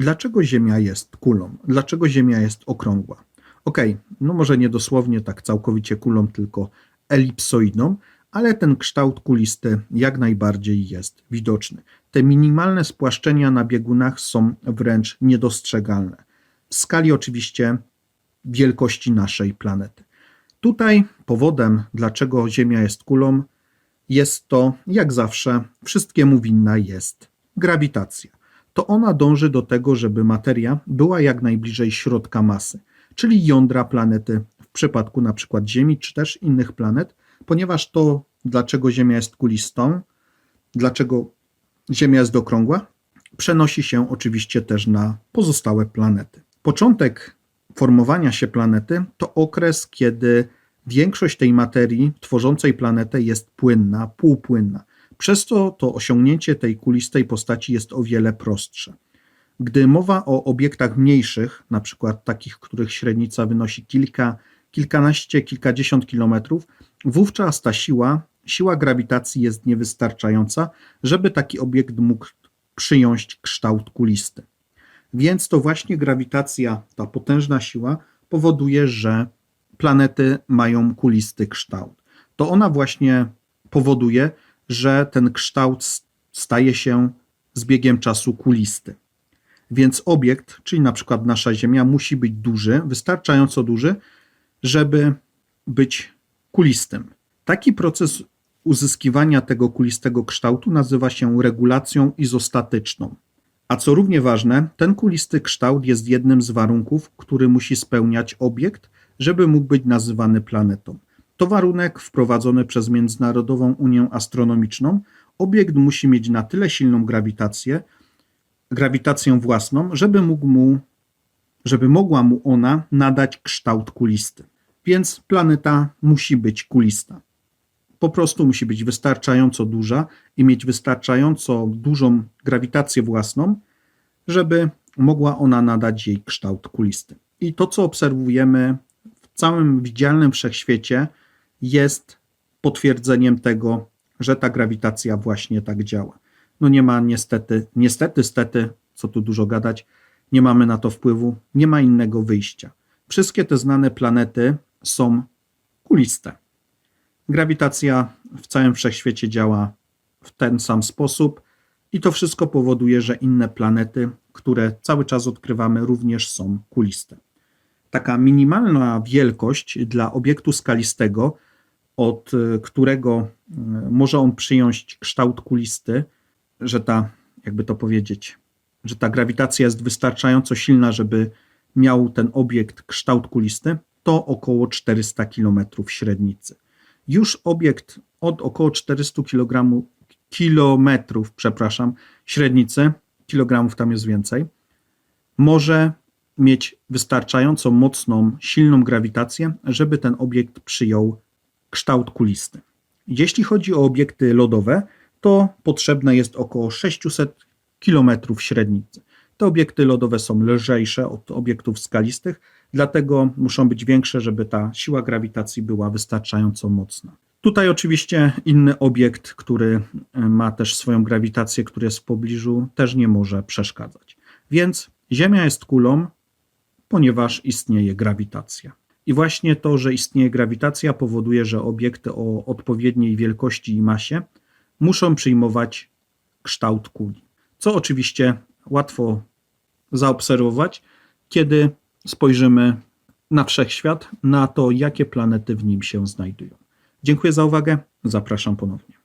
Dlaczego Ziemia jest kulą? Dlaczego Ziemia jest okrągła? Okej, no może nie dosłownie tak całkowicie kulą, tylko elipsoidną, ale ten kształt kulisty jak najbardziej jest widoczny. Te minimalne spłaszczenia na biegunach są wręcz niedostrzegalne. W skali oczywiście wielkości naszej planety. Tutaj powodem, dlaczego Ziemia jest kulą, jest to, jak zawsze, wszystkiemu winna jest grawitacja. To ona dąży do tego, żeby materia była jak najbliżej środka masy, czyli jądra planety, w przypadku na przykład Ziemi czy też innych planet, ponieważ to, dlaczego Ziemia jest kulistą, dlaczego Ziemia jest okrągła, przenosi się oczywiście też na pozostałe planety. Początek formowania się planety to okres, kiedy większość tej materii tworzącej planetę jest płynna, półpłynna. Przez to to osiągnięcie tej kulistej postaci jest o wiele prostsze. Gdy mowa o obiektach mniejszych, na przykład takich, których średnica wynosi kilka, kilkanaście, kilkadziesiąt kilometrów, wówczas ta siła, siła grawitacji jest niewystarczająca, żeby taki obiekt mógł przyjąć kształt kulisty. Więc to właśnie grawitacja, ta potężna siła, powoduje, że planety mają kulisty kształt. To ona właśnie powoduje, że ten kształt staje się z biegiem czasu kulisty. Więc obiekt, czyli na przykład nasza Ziemia, musi być duży, wystarczająco duży, żeby być kulistym. Taki proces uzyskiwania tego kulistego kształtu nazywa się regulacją izostatyczną. A co równie ważne, ten kulisty kształt jest jednym z warunków, który musi spełniać obiekt, żeby mógł być nazywany planetą. To warunek wprowadzony przez Międzynarodową Unię Astronomiczną. Obiekt musi mieć na tyle silną grawitację, grawitację własną, żeby, mógł mu, żeby mogła mu ona nadać kształt kulisty. Więc planeta musi być kulista. Po prostu musi być wystarczająco duża i mieć wystarczająco dużą grawitację własną, żeby mogła ona nadać jej kształt kulisty. I to, co obserwujemy w całym widzialnym wszechświecie, jest potwierdzeniem tego, że ta grawitacja właśnie tak działa. No nie ma niestety, niestety, stety, co tu dużo gadać, nie mamy na to wpływu, nie ma innego wyjścia. Wszystkie te znane planety są kuliste. Grawitacja w całym wszechświecie działa w ten sam sposób i to wszystko powoduje, że inne planety, które cały czas odkrywamy, również są kuliste. Taka minimalna wielkość dla obiektu skalistego, od którego e, może on przyjąć kształt kulisty, że ta, jakby to powiedzieć, że ta grawitacja jest wystarczająco silna, żeby miał ten obiekt kształt kulisty, to około 400 km średnicy. Już obiekt od około 400 kg, kilometrów, przepraszam, średnicy, kilogramów tam jest więcej, może mieć wystarczająco mocną, silną grawitację, żeby ten obiekt przyjął kształt kulisty. Jeśli chodzi o obiekty lodowe, to potrzebne jest około 600 km średnicy. Te obiekty lodowe są lżejsze od obiektów skalistych, dlatego muszą być większe, żeby ta siła grawitacji była wystarczająco mocna. Tutaj oczywiście inny obiekt, który ma też swoją grawitację, który jest w pobliżu, też nie może przeszkadzać. Więc Ziemia jest kulą, ponieważ istnieje grawitacja. I właśnie to, że istnieje grawitacja, powoduje, że obiekty o odpowiedniej wielkości i masie muszą przyjmować kształt kuli. Co oczywiście łatwo zaobserwować, kiedy spojrzymy na wszechświat, na to, jakie planety w nim się znajdują. Dziękuję za uwagę. Zapraszam ponownie.